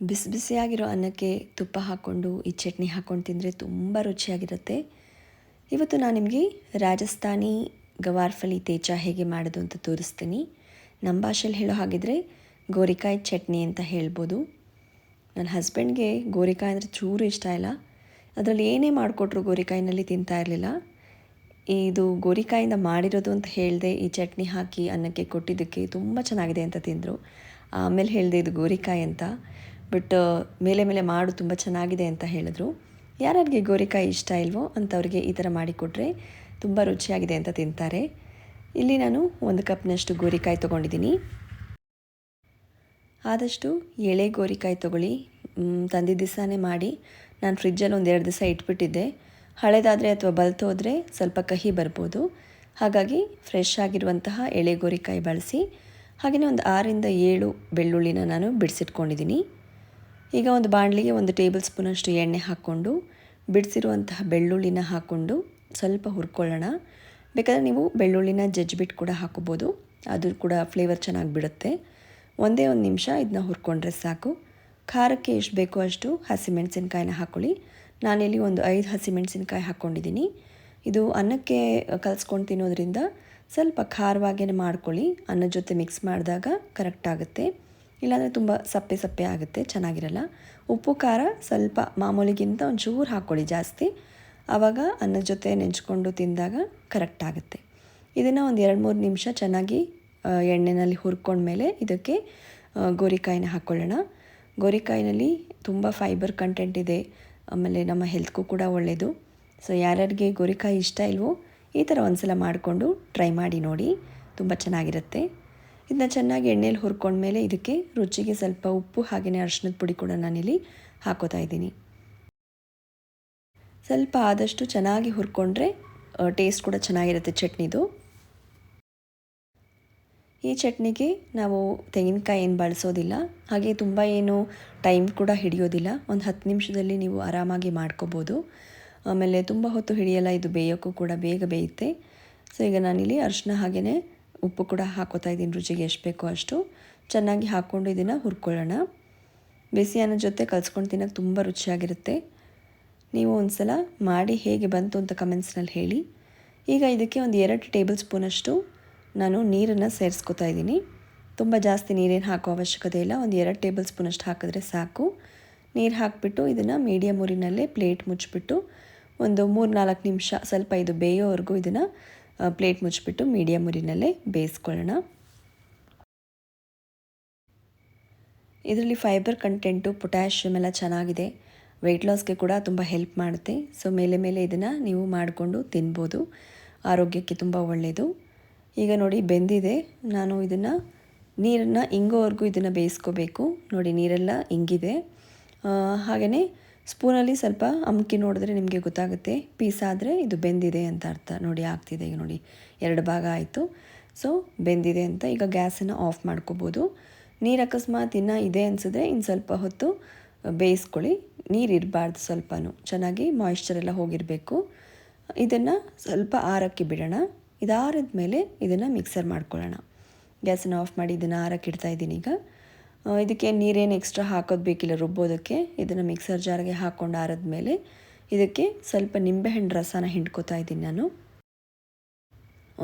ಬಿಸಿ ಬಿಸಿಯಾಗಿರೋ ಅನ್ನಕ್ಕೆ ತುಪ್ಪ ಹಾಕ್ಕೊಂಡು, ಈ ಚಟ್ನಿ ಹಾಕ್ಕೊಂಡು ತಿಂದರೆ ತುಂಬ ರುಚಿಯಾಗಿರುತ್ತೆ. ಇವತ್ತು ನಾನು ನಿಮಗೆ ರಾಜಸ್ಥಾನಿ ಗವಾರ್ಫಲಿ ತೇಜ ಹೇಗೆ ಮಾಡೋದು ಅಂತ ತೋರಿಸ್ತೀನಿ. ನಮ್ಮ ಭಾಷೆಯಲ್ಲಿ ಹೇಳೋ ಹಾಗಿದ್ರೆ ಗೋರಿಕಾಯಿ ಚಟ್ನಿ ಅಂತ ಹೇಳ್ಬೋದು. ನನ್ನ ಹಸ್ಬೆಂಡ್ಗೆ ಗೋರಿಕಾಯಿ ಅಂದರೆ ಚೂರು ಇಷ್ಟ ಇಲ್ಲ. ಅದರಲ್ಲಿ ಏನೇ ಮಾಡಿಕೊಟ್ರು ಗೋರಿಕಾಯಿನಲ್ಲಿ ತಿಂತಾ ಇರಲಿಲ್ಲ. ಇದು ಗೋರಿಕಾಯಿಂದ ಮಾಡಿರೋದು ಅಂತ ಹೇಳಿದೆ ಈ ಚಟ್ನಿ ಹಾಕಿ ಅನ್ನಕ್ಕೆ ಕೊಟ್ಟಿದ್ದಕ್ಕೆ ತುಂಬ ಚೆನ್ನಾಗಿದೆ ಅಂತ ತಿಂದರು. ಆಮೇಲೆ ಹೇಳಿದೆ ಇದು ಗೋರಿಕಾಯಿ ಅಂತ. ಬಟ್ ಮೇಲೆ ಮೇಲೆ ಮಾಡು ತುಂಬ ಚೆನ್ನಾಗಿದೆ ಅಂತ ಹೇಳಿದ್ರು. ಯಾರಿಗೆ ಗೋರಿಕಾಯಿ ಇಷ್ಟ ಇಲ್ವೋ ಅಂಥವ್ರಿಗೆ ಈ ಥರ ಮಾಡಿಕೊಟ್ರೆ ತುಂಬ ರುಚಿಯಾಗಿದೆ ಅಂತ ತಿಂತಾರೆ. ಇಲ್ಲಿ ನಾನು ಒಂದು ಕಪ್ನಷ್ಟು ಗೋರಿಕಾಯಿ ತೊಗೊಂಡಿದ್ದೀನಿ. ಆದಷ್ಟು ಎಳೆ ಗೋರಿಕಾಯಿ ತೊಗೊಳ್ಳಿ. ತಂದಿದ್ದ ದಿವಸನೇ ಮಾಡಿ. ನಾನು ಫ್ರಿಜ್ಜಲ್ಲಿ ಒಂದು ಎರಡು ದಿವಸ ಇಟ್ಬಿಟ್ಟಿದ್ದೆ. ಹಳೆದಾದರೆ ಅಥವಾ ಬಲ್ತೋದ್ರೆ ಸ್ವಲ್ಪ ಕಹಿ ಬರ್ಬೋದು. ಹಾಗಾಗಿ ಫ್ರೆಶ್ ಆಗಿರುವಂತಹ ಎಳೆ ಗೋರಿಕಾಯಿ ಬಳಸಿ ಹಾಗೆಯೇ ಒಂದು ಆರಿಂದ ಏಳು ಬೆಳ್ಳುಳ್ಳಿನ ನಾನು ಬಿಡಿಸಿಟ್ಕೊಂಡಿದ್ದೀನಿ. ಈಗ ಒಂದು ಬಾಣಲಿಗೆ ಒಂದು ಟೇಬಲ್ ಸ್ಪೂನಷ್ಟು ಎಣ್ಣೆ ಹಾಕ್ಕೊಂಡು, ಬಿಡಿಸಿರುವಂತಹ ಬೆಳ್ಳುಳ್ಳಿನ ಹಾಕ್ಕೊಂಡು ಸ್ವಲ್ಪ ಹುರ್ಕೊಳ್ಳೋಣ. ಬೇಕಾದರೆ ನೀವು ಬೆಳ್ಳುಳ್ಳಿನ ಜಜ್ಜಿಬಿಟ್ಟು ಕೂಡ ಹಾಕೋಬೋದು ಅದು ಕೂಡ ಫ್ಲೇವರ್ ಚೆನ್ನಾಗಿ ಬಿಡುತ್ತೆ. ಒಂದೇ ಒಂದು ನಿಮಿಷ ಇದನ್ನ ಹುರ್ಕೊಂಡ್ರೆ ಸಾಕು. ಖಾರಕ್ಕೆ ಎಷ್ಟು ಬೇಕೋ ಅಷ್ಟು ಹಸಿಮೆಣಸಿನ್ಕಾಯಿನ ಹಾಕ್ಕೊಳ್ಳಿ ನಾನಿಲ್ಲಿ ಒಂದು ಐದು ಹಸಿಮೆಣಸಿನ್ಕಾಯಿ ಹಾಕ್ಕೊಂಡಿದ್ದೀನಿ. ಇದು ಅನ್ನಕ್ಕೆ ಕಲಿಸ್ಕೊಂಡು ತಿನ್ನೋದ್ರಿಂದ ಸ್ವಲ್ಪ ಖಾರವಾಗೇ ಮಾಡ್ಕೊಳ್ಳಿ. ಅನ್ನದ ಜೊತೆ ಮಿಕ್ಸ್ ಮಾಡಿದಾಗ ಕರೆಕ್ಟ್ ಆಗುತ್ತೆ. ಇಲ್ಲಾಂದರೆ ತುಂಬ ಸಪ್ಪೆ ಸಪ್ಪೆ ಆಗುತ್ತೆ, ಚೆನ್ನಾಗಿರಲ್ಲ. ಉಪ್ಪು, ಖಾರ ಸ್ವಲ್ಪ ಮಾಮೂಲಿಗಿಂತ ಒಂಚೂರು ಹಾಕ್ಕೊಳ್ಳಿ ಜಾಸ್ತಿ. ಆವಾಗ ಅನ್ನದ ಜೊತೆ ನೆಂಚ್ಕೊಂಡು ತಿಂದಾಗ ಕರೆಕ್ಟ್ ಆಗುತ್ತೆ. ಇದನ್ನು ಒಂದು ಎರಡು ಮೂರು ನಿಮಿಷ ಚೆನ್ನಾಗಿ ಎಣ್ಣೆಯಲ್ಲಿ ಹುರ್ಕೊಂಡ್ಮೇಲೆ ಇದಕ್ಕೆ ಗೋರಿಕಾಯಿನ ಹಾಕ್ಕೊಳ್ಳೋಣ ಗೋರಿಕಾಯಿನಲ್ಲಿ ತುಂಬ ಫೈಬರ್ ಕಂಟೆಂಟ್ ಇದೆ. ಆಮೇಲೆ ನಮ್ಮ ಹೆಲ್ತ್ಗೂ ಕೂಡ ಒಳ್ಳೆಯದು ಸೊ ಯಾರ್ಯಾರಿಗೆ ಗೋರಿಕಾಯಿ ಇಷ್ಟ ಇಲ್ವೋ ಈ ಥರ ಒಂದು ಸಲ ಮಾಡಿಕೊಂಡು ಟ್ರೈ ಮಾಡಿ ನೋಡಿ. ತುಂಬ ಚೆನ್ನಾಗಿರುತ್ತೆ. ಇದನ್ನ ಚೆನ್ನಾಗಿ ಎಣ್ಣೆಯಲ್ಲಿ ಹುರ್ಕೊಂಡ್ಮೇಲೆ ಇದಕ್ಕೆ ರುಚಿಗೆ ಸ್ವಲ್ಪ ಉಪ್ಪು ಹಾಗೆಯೇ ಅರಿಶಿನದ ಪುಡಿ ಕೂಡ ನಾನಿಲ್ಲಿ ಹಾಕೋತಾ ಇದ್ದೀನಿ. ಸ್ವಲ್ಪ ಆದಷ್ಟು ಚೆನ್ನಾಗಿ ಹುರ್ಕೊಂಡ್ರೆ ಟೇಸ್ಟ್ ಕೂಡ ಚೆನ್ನಾಗಿರುತ್ತೆ ಚಟ್ನಿದು. ಈ ಚಟ್ನಿಗೆ ನಾವು ತೆಂಗಿನಕಾಯಿ ಏನು ಬಳಸೋದಿಲ್ಲ, ಹಾಗೆ ತುಂಬ ಏನು ಟೈಮ್ ಕೂಡ ಹಿಡಿಯೋದಿಲ್ಲ. ಒಂದು ಹತ್ತು ನಿಮಿಷದಲ್ಲಿ ನೀವು ಆರಾಮಾಗಿ ಮಾಡ್ಕೋಬೋದು. ಆಮೇಲೆ ತುಂಬ ಹೊತ್ತು ಹಿಡಿಯಲ್ಲ, ಇದು ಬೇಯೋಕ್ಕೂ ಕೂಡ ಬೇಗ ಬೇಯುತ್ತೆ. ಸೊ, ಈಗ ನಾನಿಲ್ಲಿ ಅರಿಶಿನ ಹಾಗೆಯೇ ಉಪ್ಪು ಕೂಡ ಹಾಕೋತಾ ಇದ್ದೀನಿ, ರುಚಿಗೆ ಎಷ್ಟು ಬೇಕೋ ಅಷ್ಟು. ಚೆನ್ನಾಗಿ ಹಾಕ್ಕೊಂಡು ಇದನ್ನು ಹುರ್ಕೊಳ್ಳೋಣ. ಬಿಸಿ ಅನ್ನ ಜೊತೆ ಕಲ್ಸ್ಕೊಂಡು ತಿನ್ನೋಕ್ಕೆ ತುಂಬ ರುಚಿಯಾಗಿರುತ್ತೆ. ನೀವು ಒಂದು ಸಲ ಮಾಡಿ ಹೇಗೆ ಬಂತು ಅಂತ ಕಮೆಂಟ್ಸ್ನಲ್ಲಿ ಹೇಳಿ. ಈಗ ಇದಕ್ಕೆ ಒಂದು ಎರಡು ಟೇಬಲ್ ಸ್ಪೂನಷ್ಟು ನಾನು ನೀರನ್ನು ಸೇರಿಸ್ಕೊತಾ ಇದ್ದೀನಿ. ತುಂಬ ಜಾಸ್ತಿ ನೀರೇನು ಹಾಕೋ ಅವಶ್ಯಕತೆ ಇಲ್ಲ, ಒಂದು ಎರಡು ಟೇಬಲ್ ಸ್ಪೂನಷ್ಟು ಹಾಕಿದ್ರೆ ಸಾಕು. ನೀರು ಹಾಕಿಬಿಟ್ಟು ಇದನ್ನು ಮೀಡಿಯಮ್ ಊರಿನಲ್ಲೇ ಪ್ಲೇಟ್ ಮುಚ್ಚಿಬಿಟ್ಟು ಒಂದು ಮೂರು ನಾಲ್ಕು ನಿಮಿಷ ಸ್ವಲ್ಪ ಇದು ಬೇಯೋವರೆಗೂ ಇದನ್ನು ಪ್ಲೇಟ್ ಮುಚ್ಚಿಬಿಟ್ಟು ಮೀಡಿಯಮ್ ಉರಿನಲ್ಲೇ ಬೇಯಿಸ್ಕೊಳ್ಳೋಣ. ಇದರಲ್ಲಿ ಫೈಬರ್ ಕಂಟೆಂಟು ಪೊಟ್ಯಾಷಿಯಮ್ ಎಲ್ಲ ಚೆನ್ನಾಗಿದೆ. ವೆಯ್ಟ್ ಲಾಸ್ಗೆ ಕೂಡ ತುಂಬ ಹೆಲ್ಪ್ ಮಾಡುತ್ತೆ. ಸೊ ಮೇಲೆ ಮೇಲೆ ಇದನ್ನು ನೀವು ಮಾಡಿಕೊಂಡು ತಿನ್ಬೋದು. ಆರೋಗ್ಯಕ್ಕೆ ತುಂಬ ಒಳ್ಳೆಯದು ಈಗ ನೋಡಿ ಬೆಂದಿದೆ. ನಾನು ಇದನ್ನು ನೀರನ್ನು ಇಂಗೋವರೆಗೂ ಇದನ್ನು ಬೇಯಿಸ್ಕೋಬೇಕು. ನೋಡಿ ನೀರೆಲ್ಲ ಇಂಗಿದೆ. ಹಾಗೆಯೇ ಸ್ಪೂನಲ್ಲಿ ಸ್ವಲ್ಪ ಅಮ್ಕಿ ನೋಡಿದ್ರೆ ನಿಮಗೆ ಗೊತ್ತಾಗುತ್ತೆ. ಪೀಸ್ ಆದರೆ ಇದು ಬೆಂದಿದೆ ಅಂತ ಅರ್ಥ. ನೋಡಿ, ಆಗ್ತಿದೆ ಈಗ ನೋಡಿ. ಎರಡು ಭಾಗ ಆಯಿತು. ಸೊ ಬೆಂದಿದೆ ಅಂತ ಈಗ ಗ್ಯಾಸನ್ನು ಆಫ್ ಮಾಡ್ಕೋಬೋದು. ನೀರು ಅಕಸ್ಮಾತ್ ಇನ್ನೂ ಇದೆ ಅನಿಸಿದ್ರೆ ಇನ್ನು ಸ್ವಲ್ಪ ಹೊತ್ತು ಬೇಯಿಸ್ಕೊಳ್ಳಿ. ನೀರು ಇರಬಾರ್ದು ಸ್ವಲ್ಪನೂ. ಚೆನ್ನಾಗಿ ಮಾಯಿಶ್ಚರ್ ಎಲ್ಲ ಹೋಗಿರಬೇಕು. ಇದನ್ನು ಸ್ವಲ್ಪ ಆರಕ್ಕೆ ಬಿಡೋಣ. ಇದಾರದ ಮೇಲೆ ಇದನ್ನು ಮಿಕ್ಸರ್ ಮಾಡ್ಕೊಳ್ಳೋಣ. ಗ್ಯಾಸನ್ನು ಆಫ್ ಮಾಡಿ ಇದನ್ನು ಆರಕ್ಕೆ ಇಡ್ತಾ ಇದ್ದೀನಿ ಈಗ. ಇದಕ್ಕೆ ನೀರೇನು ಎಕ್ಸ್ಟ್ರಾ ಹಾಕೋದು ಬೇಕಿಲ್ಲ, ರುಬ್ಬೋದಕ್ಕೆ. ಇದನ್ನು ಮಿಕ್ಸರ್ ಜಾರ್ಗೆ ಹಾಕ್ಕೊಂಡು ಆರಿದ್ಮೇಲೆ ಇದಕ್ಕೆ ಸ್ವಲ್ಪ ನಿಂಬೆಹಣ್ಣು ರಸನ ಹಿಂಡ್ಕೋತಾ ಇದ್ದೀನಿ ನಾನು.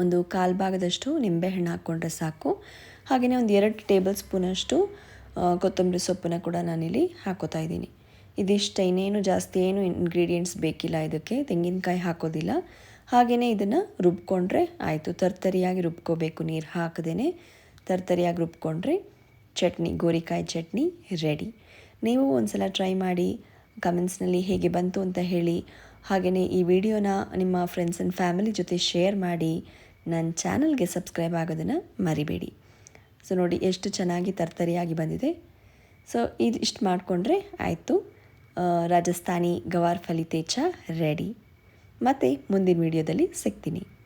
ಒಂದು ಕಾಲು ಭಾಗದಷ್ಟು ನಿಂಬೆಹಣ್ಣು ಹಾಕ್ಕೊಂಡ್ರೆ ಸಾಕು. ಹಾಗೆಯೇ ಒಂದು ಎರಡು ಟೇಬಲ್ ಸ್ಪೂನಷ್ಟು ಕೊತ್ತಂಬರಿ ಸೊಪ್ಪನ್ನ ಕೂಡ ನಾನಿಲ್ಲಿ ಹಾಕೋತಾ ಇದ್ದೀನಿ. ಇದಿಷ್ಟ ಇನ್ನೇನು ಜಾಸ್ತಿ ಏನು ಇನ್ಗ್ರೀಡಿಯೆಂಟ್ಸ್ ಬೇಕಿಲ್ಲ ಇದಕ್ಕೆ, ತೆಂಗಿನಕಾಯಿ ಹಾಕೋದಿಲ್ಲ. ಹಾಗೆಯೇ ಇದನ್ನು ರುಬ್ಕೊಂಡ್ರೆ ಆಯಿತು. ತರ್ತರಿಯಾಗಿ ರುಬ್ಕೋಬೇಕು ನೀರು ಹಾಕದೇ ತರ್ತರಿಯಾಗಿ ರುಬ್ಕೊಂಡ್ರೆ ಚಟ್ನಿ, ಗೋರಿಕಾಯಿ ಚಟ್ನಿ ರೆಡಿ ನೀವು ಒಂದು ಸಲ ಟ್ರೈ ಮಾಡಿ ಕಮೆಂಟ್ಸ್ನಲ್ಲಿ ಹೇಗೆ ಬಂತು ಅಂತ ಹೇಳಿ ಹಾಗೆಯೇ ಈ ವಿಡಿಯೋನ ನಿಮ್ಮ ಫ್ರೆಂಡ್ಸ್ ಆ್ಯಂಡ್ ಫ್ಯಾಮಿಲಿ ಜೊತೆ ಶೇರ್ ಮಾಡಿ ನನ್ನ ಚಾನಲ್ಗೆ ಸಬ್ಸ್ಕ್ರೈಬ್ ಆಗೋದನ್ನು ಮರಿಬೇಡಿ. ಸೊ ನೋಡಿ ಎಷ್ಟು ಚೆನ್ನಾಗಿ ತರ್ತರಿಯಾಗಿ ಬಂದಿದೆ. ಸೊ ಇದು ಇಷ್ಟು ಮಾಡಿಕೊಂಡ್ರೆ ಆಯಿತು. ರಾಜಸ್ಥಾನಿ ಗವಾರ್ ಫಲಿತೇಚ ರೆಡಿ ಮತ್ತು ಮುಂದಿನ ವಿಡಿಯೋದಲ್ಲಿ ಸಿಗ್ತೀನಿ.